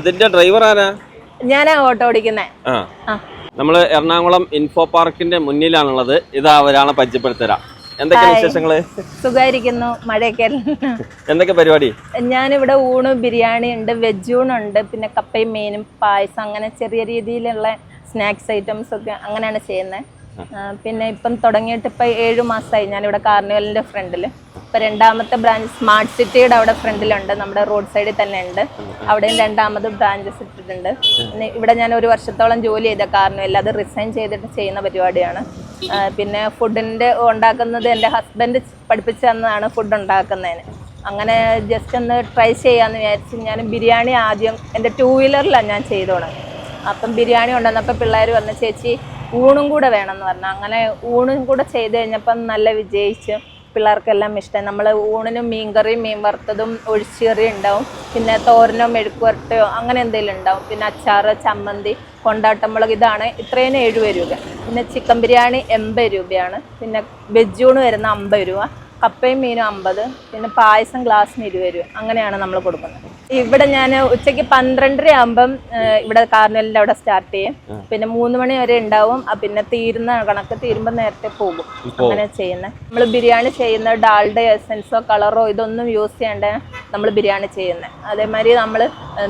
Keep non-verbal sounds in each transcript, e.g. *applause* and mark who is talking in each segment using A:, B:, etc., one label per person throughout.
A: ഇതിന്റെ ഡ്രൈവർ ആരാ?
B: ഞാനാ ഓട്ടോ ഓടിക്കുന്നേ.
A: നമ്മൾ എറണാകുളം ഇൻഫോ പാർക്കിന്റെ മുന്നിലാണുള്ളത്. ഇതാ അവരാണ് പരിചയപ്പെടുത്തരാ. എന്തൊക്കെയാണ്
B: ഹായ്.
A: വിശേഷങ്ങൾ?
B: സുഖമായിരിക്കുന്നു മഴയൊക്കെ?
A: എന്തൊക്കെ പരിപാടി?
B: ഞാനിവിടെ ഊണ് ബിരിയാണി ഉണ്ട് വെജ് ഉണ്ട്. പിന്നെ കപ്പയും മീനും പായസം അങ്ങനെ ചെറിയ രീതിയിലുള്ള സ്നാക്സ് ഐറ്റംസ് ഒക്കെ അങ്ങനെയാണ് ചെയ്യുന്നത് പിന്നെ ഇപ്പം തുടങ്ങിയിട്ട് ഇപ്പം ഏഴു മാസമായി ഞാനിവിടെ കാർണിവലിന്റെ ഫ്രണ്ടിൽ ഇപ്പം രണ്ടാമത്തെ ബ്രാഞ്ച് സ്മാർട്ട് സിറ്റിയുടെ അവിടെ ഫ്രണ്ടിലുണ്ട്. നമ്മുടെ റോഡ് സൈഡിൽ തന്നെ ഉണ്ട്. അവിടെയും രണ്ടാമത് ബ്രാഞ്ചസ് ഇട്ടിട്ടുണ്ട്. പിന്നെ ഇവിടെ ഞാൻ ഒരു വർഷത്തോളം ജോലി ചെയ്ത കാർണിവലിൽ അത് റിസൈൻ ചെയ്തിട്ട് ചെയ്യുന്ന പരിപാടിയാണ്. പിന്നെ ഫുഡിന്റെ ഉണ്ടാക്കുന്നത് എന്റെ ഹസ്ബൻഡ് പഠിപ്പിച്ചു ഫുഡ് ഉണ്ടാക്കുന്നതിന്. അങ്ങനെ ജസ്റ്റ് ഒന്ന് ട്രൈ ചെയ്യാന്ന് വിചാരിച്ച് ഞാൻ ബിരിയാണി ആദ്യം എന്റെ ടൂ വീലറിലാണ് ഞാൻ ചെയ്തു അപ്പം ബിരിയാണി കൊണ്ടുവന്നപ്പോൾ പിള്ളേർ വന്ന ചേച്ചി ഊണും കൂടെ വേണമെന്ന് പറഞ്ഞു. അങ്ങനെ ഊണും കൂടെ ചെയ്ത് കഴിഞ്ഞപ്പം നല്ല വിജയിച്ച് പിള്ളേർക്കെല്ലാം ഇഷ്ടം. നമ്മൾ ഊണിനും മീൻകറിയും മീൻ വറുത്തതും ഒഴിച്ചുകറി ഉണ്ടാവും. പിന്നെ തോരനോ മെഴുക്കുവരട്ടയോ അങ്ങനെ എന്തെങ്കിലും ഉണ്ടാവും. പിന്നെ അച്ചാർ ചമ്മന്തി കൊണ്ടാട്ടമുളക് ഇതാണ് ഇത്രയും എഴുപത് രൂപ. പിന്നെ ചിക്കൻ ബിരിയാണി എൺപത് രൂപയാണ്. പിന്നെ വെജൂണ് വരുന്ന അമ്പത് രൂപ. കപ്പയും മീനും അമ്പത്. പിന്നെ പായസം ഗ്ലാസ്സിന് ഇരുപത് രൂപ. അങ്ങനെയാണ് നമ്മൾ കൊടുക്കുന്നത്. ഇവിടെ ഞാൻ ഉച്ചയ്ക്ക് പന്ത്രണ്ടര ആകുമ്പം ഇവിടെ കാർണലിൽ അവിടെ സ്റ്റാർട്ട് ചെയ്യും. പിന്നെ മൂന്ന് മണി വരെ ഉണ്ടാവും. പിന്നെ തീരുന്ന കണക്ക് തീരുമ്പോൾ നേരത്തെ പോകും. അങ്ങനെ ചെയ്യുന്നത് നമ്മൾ ബിരിയാണി ചെയ്യുന്ന ഡാളുടെ എസൻസോ കളറോ ഇതൊന്നും യൂസ് ചെയ്യണ്ട? നമ്മൾ ബിരിയാണി ചെയ്യുന്നത് അതേമാതിരി നമ്മൾ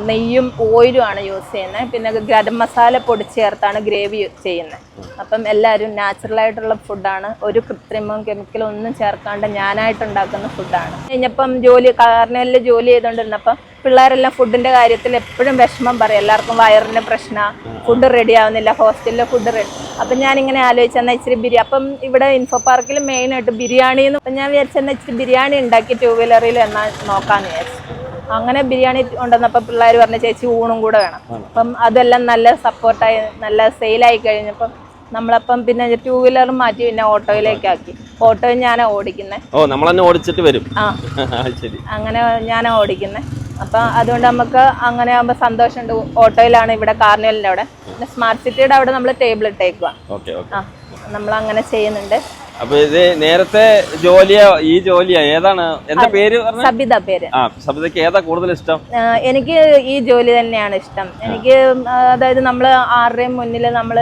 B: നെയ്യും ഓയിലും ആണ് യൂസ് ചെയ്യുന്നത് പിന്നെ ഗരം മസാല പൊടി ചേർത്താണ് ഗ്രേവി ചെയ്യുന്നത് അപ്പം എല്ലാവരും നാച്ചുറൽ ആയിട്ടുള്ള ഫുഡാണ് ഒരു കൃത്രിമവും കെമിക്കലും ഒന്നും ചേർക്കാണ്ട് ഞാനായിട്ട് ഉണ്ടാക്കുന്ന ഫുഡാണ് കഴിഞ്ഞപ്പം ജോലി കാർണിവലിൽ ജോലി ചെയ്തുകൊണ്ടിരുന്നപ്പം പിള്ളേരെല്ലാം ഫുഡിന്റെ കാര്യത്തിൽ എപ്പോഴും വിഷമം പറയും. എല്ലാവർക്കും വയറിന്റെ പ്രശ്നമാണ് ഫുഡ് റെഡി ആവുന്നില്ല ഹോസ്റ്റലിലെ ഫുഡ് റെഡി അപ്പം ഞാനിങ്ങനെ ആലോചിച്ചെന്നാൽ ഇച്ചിരി ബിരിയാണി അപ്പം ഇവിടെ ഇൻഫോ പാർക്കിൽ മെയിനായിട്ട് ബിരിയാണി എന്ന് ഞാൻ വിചാരിച്ചെന്നാൽ ഇച്ചിരി ബിരിയാണി ഉണ്ടാക്കി ടൂ വീലറിൽ എന്നാൽ നോക്കാമെന്ന് വിചാരിച്ചു. അങ്ങനെ ബിരിയാണി ഉണ്ടെന്നപ്പോൾ പിള്ളേർ പറഞ്ഞ ചേച്ചി ഊണും കൂടെ വേണം. അപ്പം അതെല്ലാം നല്ല സപ്പോർട്ടായി നല്ല സെയിലായി കഴിഞ്ഞപ്പം നമ്മളപ്പം പിന്നെ ടൂ വീലർ മാറ്റി പിന്നെ ഓട്ടോയിലേക്ക് ആക്കി. ഓട്ടോ ഞാനാ ഓടിക്കുന്നത്
A: ഓ നമ്മൾ തന്നെ ഓടിച്ചിട്ട് വരും.
B: ആ. *laughs*
A: ശരി.
B: അങ്ങനെ ഞാനാ ഓടിക്കുന്നത് അപ്പൊ അതുകൊണ്ട് നമുക്ക് അങ്ങനെ ആകുമ്പോൾ സന്തോഷമുണ്ട്. ഓട്ടോയിലാണ് ഇവിടെ കാർണിവലിന്റെ അവിടെ. പിന്നെ സ്മാർട്ട് സിറ്റിയുടെ അവിടെ നമ്മൾ ടേബിൾ ഇട്ടേക്കുക ആ നമ്മൾ അങ്ങനെ ചെയ്യുന്നുണ്ട്.
A: അപ്പൊ ഇത് നേരത്തെ ജോലിയാ ഈ ജോലിയാ ഏതാണ്? എന്താ പേര്
B: സബിത പേര്.
A: ആ സബിതയ്ക്ക് ഏതാ കൂടുതൽ ഇഷ്ടം?
B: എനിക്ക് ഈ ജോലി തന്നെയാണ് ഇഷ്ടം. എനിക്ക് അതായത് നമ്മൾ ആരുടെയും മുന്നിൽ നമ്മൾ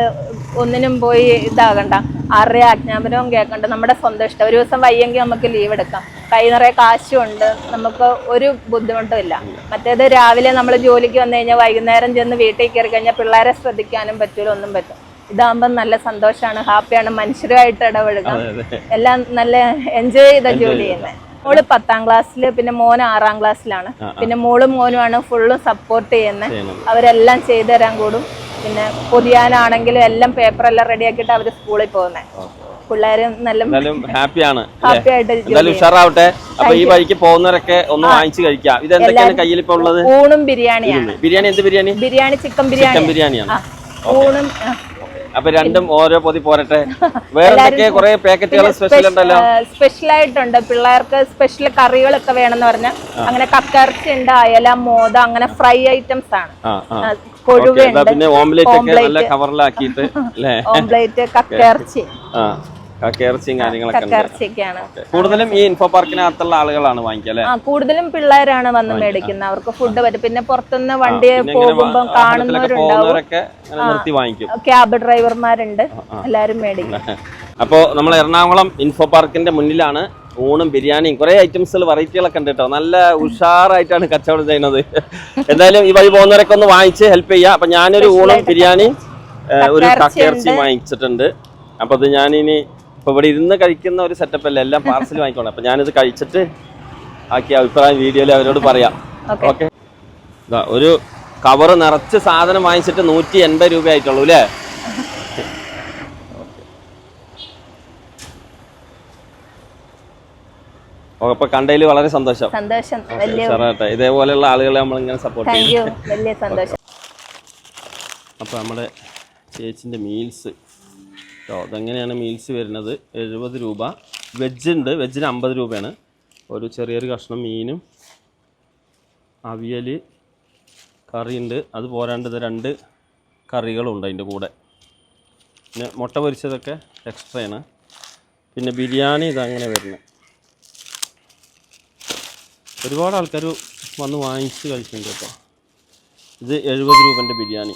B: ഒന്നിനും പോയി ഇതാകണ്ട. ആരുടെയും ആജ്ഞാപനവും കേൾക്കണ്ട. നമ്മുടെ സ്വന്തം ഇഷ്ടം. ഒരു ദിവസം വയ്യെങ്കിൽ നമുക്ക് ലീവ് എടുക്കാം. കൈ നിറയെ കാശും ഉണ്ട് നമുക്ക് ഒരു ബുദ്ധിമുട്ടും ഇല്ല മറ്റേത് രാവിലെ നമ്മൾ ജോലിക്ക് വന്നു കഴിഞ്ഞാൽ വൈകുന്നേരം ചെന്ന് വീട്ടിൽ കയറി കഴിഞ്ഞാൽ പിള്ളേരെ ശ്രദ്ധിക്കാനും പറ്റൂല ഒന്നും പറ്റും ഇതാകുമ്പോൾ നല്ല സന്തോഷമാണ് ഹാപ്പിയാണ് മനുഷ്യരുമായിട്ട് ഇടപഴകാം എല്ലാം നല്ല എൻജോയ് ചെയ്ത ജോലി ചെയ്യുന്നത് മോൾ പത്താം ക്ലാസ്സിൽ പിന്നെ മോൻ ആറാം ക്ലാസ്സിലാണ്. പിന്നെ മോളും മോനുമാണ് ഫുള്ളും സപ്പോർട്ട് ചെയ്യുന്നത്. അവരെല്ലാം ചെയ്തു തരാൻ കൂടും. പിന്നെ പൊതിയാനാണെങ്കിലും എല്ലാം പേപ്പറെല്ലാം റെഡിയാക്കിയിട്ട് അവർ സ്കൂളിൽ പോകുന്നത് പിള്ളേര് നല്ല
A: ഹാപ്പിയാണ് ഉഷാറാവട്ടെ. അപ്പൊ ഈ വഴിക്ക് പോകുന്നവരൊക്കെ ഒന്ന് വാങ്ങിച്ചു കഴിക്കാം. ഇത് എന്തൊക്കെയാണ് കയ്യിൽ ഇപ്പൊ ഉള്ളത്?
B: ഊണും ബിരിയാണിയാണ്.
A: ബിരിയാണി എന്ത് ബിരിയാണി?
B: ബിരിയാണി ചിക്കൻ
A: ചിക്കൻ
B: ബിരിയാണി
A: ബിരിയാണിയാണ്.
B: ആ. ഊണും.
A: അപ്പൊ രണ്ടും ഓരോ പൊതി പോരട്ടെ. *laughs* വേറെ കുറെ പാക്കറ്റുകൾ സ്പെഷ്യൽ ഉണ്ടല്ലോ?
B: സ്പെഷ്യൽ ആയിട്ടുണ്ട് പിള്ളേർക്ക് സ്പെഷ്യൽ കറികളൊക്കെ വേണമെന്ന് പറഞ്ഞാൽ അങ്ങനെ കക്കറച്ചി ഉണ്ട് അയല മോദ അങ്ങനെ ഫ്രൈ ഐറ്റംസ് ആണ്.
A: പിന്നെ ഓംലേറ്റ് ഒക്കെ നല്ല കവറിലാക്കിയിട്ട്
B: ഓംലേറ്റ് *laughs*
A: ആ. കക്കയിറച്ചിയും കാര്യങ്ങളൊക്കെ കൂടുതലും ഈ ഇൻഫോ പാർക്കിനകത്തുള്ള ആളുകളാണ്
B: വാങ്ങിക്കല്ലേ കൂടുതലും പിള്ളേരാണ് വന്ന് മേടിക്കുന്നത്. അവർക്ക് ഫുഡ് പറ്റും. പിന്നെ പുറത്തുനിന്ന് വണ്ടി പോകുമ്പോൾ കാണുന്നവരുണ്ടാവും. ക്യാബ് ഡ്രൈവർമാരുണ്ട് എല്ലാരും മേടിക്കും. *laughs*
A: അപ്പോ നമ്മൾ എറണാകുളം ഇൻഫോ പാർക്കിന്റെ മുന്നിലാണ് ഊണും ബിരിയാണിയും കുറെ ഐറ്റംസുകൾ വെറൈറ്റികളൊക്കെ ഉണ്ട് കേട്ടോ നല്ല ഉഷാറായിട്ടാണ് കച്ചവടം ചെയ്യുന്നത്. *laughs* എന്തായാലും ഈ വഴി പോകുന്നവരൊക്കെ ഒന്ന് വാങ്ങിച്ച് ഹെൽപ്പ് ചെയ്യാം അപ്പൊ ഞാനൊരു ഊണും ബിരിയാണിയും ഒരു കക്കയിറച്ചിയും വാങ്ങിച്ചിട്ടുണ്ട്. അപ്പൊ അത് ഞാനിനി ഇപ്പൊ ഇവിടെ ഇരുന്ന് കഴിക്കുന്ന ഒരു സെറ്റപ്പ് അല്ല? എല്ലാം പാർസൽ വാങ്ങിക്കോണം. അപ്പൊ ഞാനിത് കഴിച്ചിട്ട് ആക്കിയ അഭിപ്രായം വീഡിയോയിൽ അവരോട് പറയാം.
B: ഓക്കെ
A: ഒരു കവർ നിറച്ച് സാധനം വാങ്ങിച്ചിട്ട് നൂറ്റി എൺപത് രൂപ ആയിട്ടുള്ളൂ അല്ലേ? അപ്പൊ കണ്ടതിൽ വളരെ സന്തോഷം.
B: സന്തോഷം.
A: സാറാട്ടെ ഇതേപോലെയുള്ള ആളുകളെ നമ്മൾ ഇങ്ങനെ സപ്പോർട്ട് ചെയ്യും
B: വലിയ സന്തോഷം.
A: അപ്പോൾ നമ്മുടെ ചേച്ചിന്റെ മീൽസ് കേട്ടോ. അതെങ്ങനെയാണ് മീൽസ് വരുന്നത്? എഴുപത് രൂപ. വെജ് ഉണ്ട്. വെജിന് അമ്പത് രൂപയാണ്. ഒരു ചെറിയൊരു കഷ്ണം മീനും അവിയൽ കറിയുണ്ട്. അത് പോരാണ്ട് ഇത് രണ്ട് കറികളും ഉണ്ട് അതിന്റെ കൂടെ. പിന്നെ മുട്ട പൊരിച്ചതൊക്കെ എക്സ്ട്രയാണ് പിന്നെ ബിരിയാണി ഇതങ്ങനെ വരുന്നത്. ഒരുപാട് ആൾക്കാർ വന്ന് വാങ്ങിച്ച് കഴിച്ചിട്ടുണ്ട് കേട്ടോ. ഇത് എഴുപത് രൂപന്റെ ബിരിയാണി.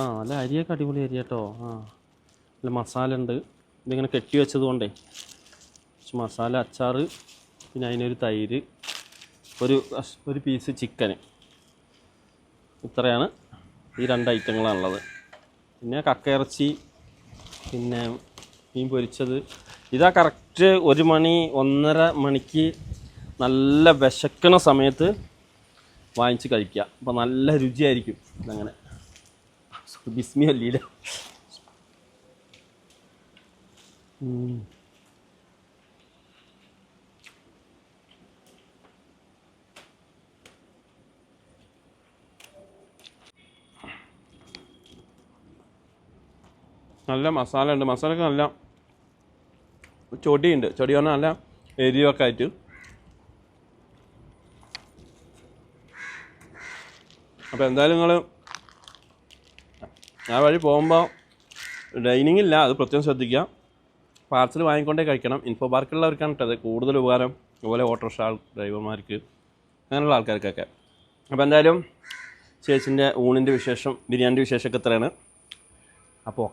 A: ആ നല്ല അരിയൊക്കെ അടിപൊളി അരി കേട്ടോ. ആ നല്ല മസാല ഉണ്ട്. ഇതിങ്ങനെ കെട്ടി വെച്ചത് കൊണ്ടേ. മസാല അച്ചാർ പിന്നെ അതിനൊരു തൈര് ഒരു ഒരു പീസ് ചിക്കന്. ഇത്രയാണ് ഈ രണ്ട് ഐറ്റങ്ങളാണുള്ളത്. പിന്നെ കക്കയിറച്ചി പിന്നെ മീൻ പൊരിച്ചത്. ഇതാ കറക്റ്റ് ഒരു മണി ഒന്നര മണിക്ക് നല്ല വിശക്കണ സമയത്ത് വാങ്ങിച്ച് കഴിക്കുക. അപ്പോൾ നല്ല രുചിയായിരിക്കും ഇതങ്ങനെ. ബിസ്മി അല്ലീല നല്ല മസാല ഉണ്ട്. മസാലക്ക് നല്ല ചൊടിയുണ്ട്. ചൊടി പറഞ്ഞാൽ നല്ല എരിവൊക്കെ ആയിട്ട്. അപ്പോൾ എന്തായാലും നിങ്ങൾ ആ വഴി പോകുമ്പോൾ ഡൈനിങ് ഇല്ല അത് പ്രത്യേകം ശ്രദ്ധിക്കുക. പാർസൽ വാങ്ങിക്കൊണ്ടേ കഴിക്കണം. ഇൻഫോ പാർക്കുള്ളവർക്കാണ് കേട്ടത് കൂടുതൽ ഉപകാരം. അതുപോലെ ഓട്ടോറിക്ഷ ഡ്രൈവർമാർക്ക് അങ്ങനെയുള്ള ആൾക്കാർക്കൊക്കെ. അപ്പോൾ എന്തായാലും ചേച്ചിന്റെ ഊണിന്റെ വിശേഷം ബിരിയാണിന്റെ വിശേഷമൊക്കെ ഇത്രയാണ്. അപ്പോൾ